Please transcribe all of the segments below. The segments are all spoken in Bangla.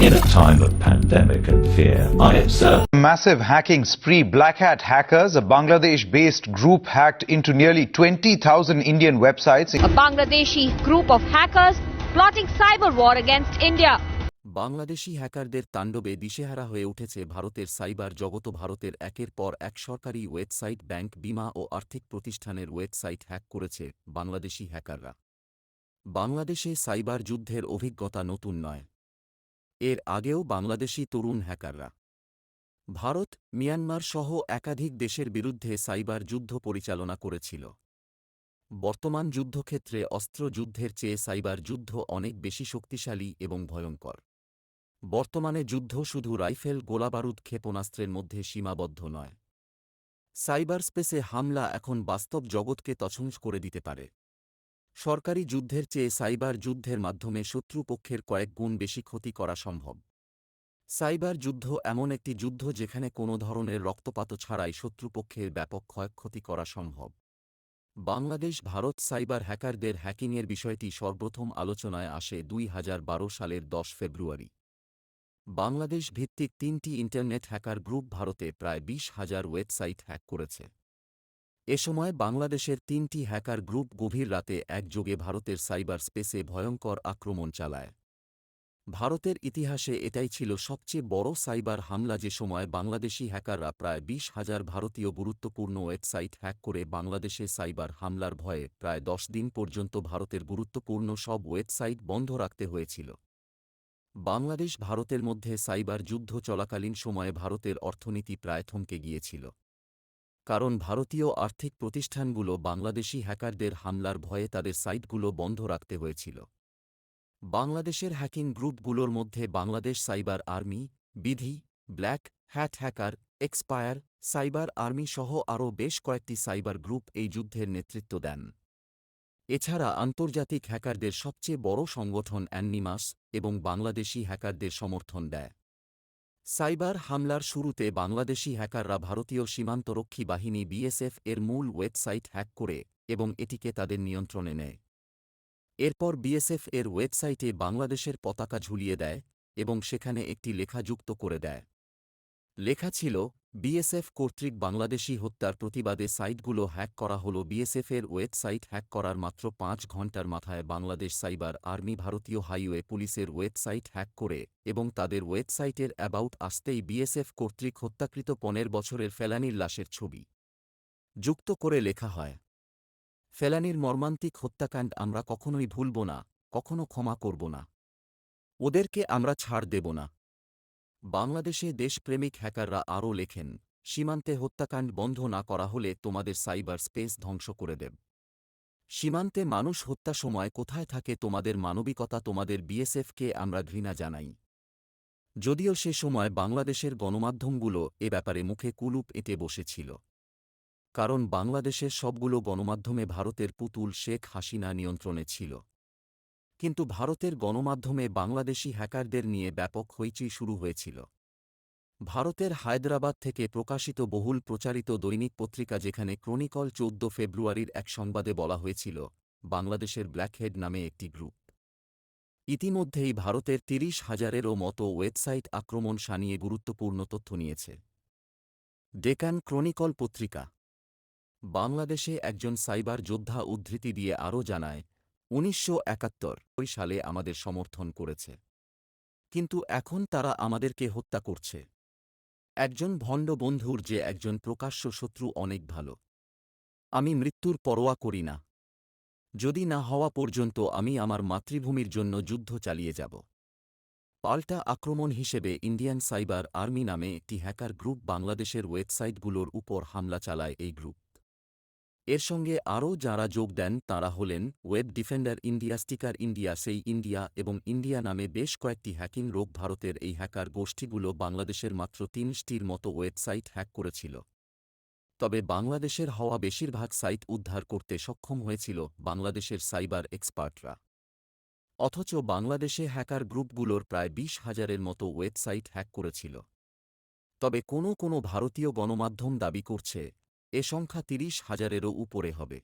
In a time of pandemic and fear, I observe Massive hacking spree. Black Hat hackers, a Bangladesh based group, hacked into nearly 20,000 Indian websites. A Bangladeshi group of hackers plotting cyber war against India. Bangladeshi হ্যাকারদের তাণ্ডবে দিশেহারা হয়ে উঠেছে ভারতের সাইবার জগত ভারতের একের পর এক সরকারি ওয়েবসাইট ব্যাংক বিমা ও আর্থিক প্রতিষ্ঠানের ওয়েবসাইট হ্যাক করেছে বাংলাদেশি হ্যাকাররা বাংলাদেশে সাইবার যুদ্ধের অভিজ্ঞতা নতুন নয় এর আগেও বাংলাদেশি তরুণ হ্যাকাররা। ভারত, মিয়ানমার সহ একাধিক দেশের বিরুদ্ধে সাইবার যুদ্ধ পরিচালনা করেছিল। বর্তমান যুদ্ধক্ষেত্রে অস্ত্র যুদ্ধের চেয়ে সাইবার যুদ্ধ অনেক বেশি শক্তিশালী এবং ভয়ঙ্কর। বর্তমানে যুদ্ধ শুধু রাইফেল, গোলাবারুদ ক্ষেপণাস্ত্রের মধ্যে সীমাবদ্ধ নয়। সাইবার স্পেসে হামলা এখন বাস্তব জগৎকে তছঞ্চ করে দিতে পারে। সরকারি যুদ্ধের চেয়ে সাইবার যুদ্ধের মাধ্যমে শত্রুপক্ষের কয়েক গুণ বেশি ক্ষতি করা সম্ভব। সাইবার যুদ্ধ এমন একটি যুদ্ধ যেখানে কোনো ধরনের রক্তপাত ছাড়াই শত্রুপক্ষের ব্যাপক ক্ষয়ক্ষতি করা সম্ভব। বাংলাদেশ, ভারত সাইবার হ্যাকারদের হ্যাকিংয়ের বিষয়টি সর্বপ্রথম আলোচনায় আসে দুই হাজার বারো সালের দশ ফেব্রুয়ারি। বাংলাদেশ ভিত্তিক তিনটি ইন্টারনেট হ্যাকার গ্রুপ ভারতে প্রায় বিশ হাজার ওয়েবসাইট হ্যাক করেছে। এ সময় বাংলাদেশের তিনটি হ্যাকার গ্রুপ গভীর রাতে একযোগে ভারতের সাইবার স্পেসে ভয়ঙ্কর আক্রমণ চালায়। ভারতের ইতিহাসে এটাই ছিল সবচেয়ে বড় সাইবার হামলা যে সময় বাংলাদেশি হ্যাকাররা প্রায় বিশ হাজার ভারতীয় গুরুত্বপূর্ণ ওয়েবসাইট হ্যাক করে বাংলাদেশে সাইবার হামলার ভয়ে প্রায় দশ দিন পর্যন্ত ভারতের গুরুত্বপূর্ণ সব ওয়েবসাইট বন্ধ রাখতে হয়েছিল। বাংলাদেশ ভারতের মধ্যে সাইবার যুদ্ধ চলাকালীন সময়ে ভারতের অর্থনীতি প্রায় থমকে গিয়েছিল। কারণ ভারতীয় আর্থিক প্রতিষ্ঠানগুলো বাংলাদেশি হ্যাকারদের হামলার ভয়ে তাদের সাইটগুলো বন্ধ রাখতে হয়েছিল। বাংলাদেশের হ্যাকিং গ্রুপগুলোর মধ্যে বাংলাদেশ সাইবার আর্মি, বিধি, black hat hacker, expire, cyber army সহ আরও বেশ কয়েকটি সাইবার গ্রুপ এই যুদ্ধের নেতৃত্ব দেন। এছাড়া আন্তর্জাতিক হ্যাকারদের সবচেয়ে বড় সংগঠন অ্যান্নিমাস এবং বাংলাদেশি হ্যাকারদের সমর্থন দেয়। সাইবার হামলার শুরুতে বাংলাদেশি হ্যাকাররা ভারতীয় সীমান্তরক্ষী বাহিনী বিএসএফ এর মূল ওয়েবসাইট হ্যাক করে এবং এটিকে তাদের নিয়ন্ত্রণে নেয়। এরপর বিএসএফ এর ওয়েবসাইটে বাংলাদেশের পতাকা ঝুলিয়ে দেয় এবং সেখানে একটি লেখা যুক্ত করে দেয়। লেখা ছিল বিএসএফ কর্তৃক বাংলাদেশি হত্যার প্রতিবাদে সাইটগুলো হ্যাক করা হল। বিএসএফের ওয়েবসাইট হ্যাক করার মাত্র পাঁচ ঘণ্টার মাথায় বাংলাদেশ সাইবার আর্মি ভারতীয় হাইওয়ে পুলিশের ওয়েবসাইট হ্যাক করে এবং তাদের ওয়েবসাইটের অ্যাবাউট আসতেই বিএসএফ কর্তৃক হত্যাকৃত পনেরো বছরের ফেলানির লাশের ছবি। যুক্ত করে লেখা হয়, ফেলানির মর্মান্তিক হত্যাকাণ্ড আমরা কখনোই ভুলব না, কখনো ক্ষমা করব না। ওদেরকে আমরা ছাড় দেব না। বাংলাদেশে দেশপ্রেমিক হ্যাকাররা আরও লেখেন, সীমান্তে হত্যাকাণ্ড বন্ধ না করা হলে তোমাদের সাইবার স্পেস ধ্বংস করে দেব। সীমান্তে মানুষ হত্যা সময় কোথায় থাকে তোমাদের মানবিকতা তোমাদের বিএসএফকে আমরা ঘৃণা জানাই। যদিও সে সময় বাংলাদেশের গণমাধ্যমগুলো এ ব্যাপারে মুখে কুলুপ এঁটে বসেছিল। কারণ বাংলাদেশের সবগুলো গণমাধ্যমে ভারতের পুতুল শেখ হাসিনা নিয়ন্ত্রণে ছিল। কিন্তু ভারতের গণমাধ্যমে বাংলাদেশি হ্যাকারদের নিয়ে ব্যাপক হইচই শুরু হয়েছিল। ভারতের হায়দ্রাবাদ থেকে প্রকাশিত বহুল প্রচারিত দৈনিক পত্রিকা যেখানে ক্রনিকল চৌদ্দ ফেব্রুয়ারির এক সংবাদে বলা হয়েছিল, বাংলাদেশের ব্ল্যাকহেড নামে একটি গ্রুপ। ইতিমধ্যেই ভারতের তিরিশ হাজারেরও মতো ওয়েবসাইট আক্রমণ সানিয়ে গুরুত্বপূর্ণ তথ্য নিয়েছে। ডেকান ক্রনিকল পত্রিকা। বাংলাদেশে একজন সাইবার যোদ্ধা উদ্ধৃতি দিয়ে আরও জানায় উনিশশো একাত্তর ওই সালে আমাদের সমর্থন করেছে। কিন্তু এখন তারা আমাদেরকে হত্যা করছে। একজন ভণ্ড বন্ধুর যে একজন প্রকাশ্য শত্রু অনেক ভালো। আমি মৃত্যুর পরোয়া করি না। যদি না হওয়া পর্যন্ত আমি আমার মাতৃভূমির জন্য যুদ্ধ চালিয়ে যাব। পাল্টা আক্রমণ হিসেবে ইন্ডিয়ান সাইবার আর্মি নামে একটি হ্যাকার গ্রুপ বাংলাদেশের ওয়েবসাইটগুলোর উপর হামলা চালায় এই গ্রুপ। এর সঙ্গে আরও যাঁরা যোগ দেন তাঁরা হলেন web defender India, sticker India, সেই ইন্ডিয়া এবং ইন্ডিয়া নামে বেশ কয়েকটি হ্যাকিং রোগ ভারতের এই হ্যাকার গোষ্ঠীগুলো বাংলাদেশের মাত্র তিনটির মতো ওয়েবসাইট হ্যাক করেছিল। তবে বাংলাদেশের হওয়া বেশিরভাগ সাইট উদ্ধার করতে সক্ষম হয়েছিল বাংলাদেশের সাইবার এক্সপার্টরা। অথচ বাংলাদেশে হ্যাকার গ্রুপগুলোর প্রায় বিশ হাজারের মতো ওয়েবসাইট হ্যাক করেছিল। তবে কোনো কোনো ভারতীয় গণমাধ্যম দাবি করছে এ সংখ্যা তিরিশ হাজারেরও উপরে হবে।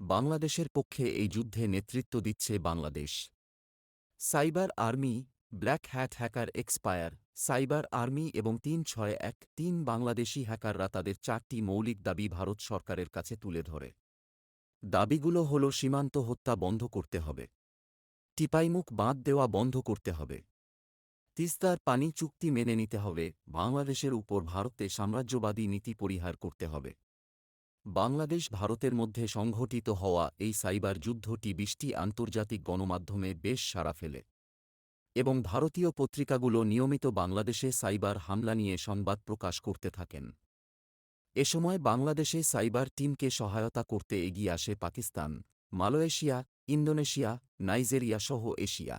বাংলাদেশের পক্ষে এই যুদ্ধে নেতৃত্ব দিচ্ছে Bangladesh. Cyber army, black hat hacker expire, cyber army এবং তিন ছয় এক তিন বাংলাদেশি হ্যাকাররা তাদের চারটি মৌলিক দাবি ভারত সরকারের কাছে তুলে ধরে। দাবিগুলো হল সীমান্ত হত্যা বন্ধ করতে হবে। টিপাইমুখ বাঁধ দেওয়া বন্ধ করতে হবে। তিস্তার পানি চুক্তি মেনে নিতে হবে, বাংলাদেশের উপর ভারতে সাম্রাজ্যবাদী নীতি পরিহার করতে হবে। বাংলাদেশ ভারতের মধ্যে সংঘটিত হওয়া এই সাইবার যুদ্ধটি বিশটি আন্তর্জাতিক গণমাধ্যমে বেশ সাড়া ফেলে। এবং ভারতীয় পত্রিকাগুলো নিয়মিত বাংলাদেশে সাইবার হামলা নিয়ে সংবাদ প্রকাশ করতে থাকেন। এ সময় বাংলাদেশে সাইবার টিমকে সহায়তা করতে এগিয়ে আসে পাকিস্তান, মালয়েশিয়া, ইন্দোনেশিয়া, নাইজেরিয়া সহ এশিয়া।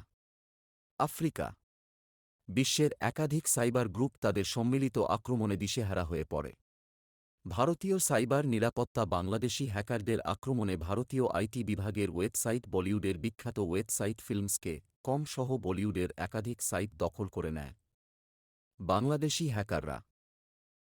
আফ্রিকা বিশ্বের একাধিক সাইবার গ্রুপ তাদের সম্মিলিত আক্রমণে দিশেহারা হয়ে পড়ে। ভারতীয় সাইবার নিরাপত্তা বাংলাদেশি হ্যাকারদের আক্রমণে ভারতীয় আইটি বিভাগের ওয়েবসাইট বলিউডের বিখ্যাত ওয়েবসাইট ফিল্মসকে কমসহ বলিউডের একাধিক সাইট দখল করে নেয়। বাংলাদেশি হ্যাকাররা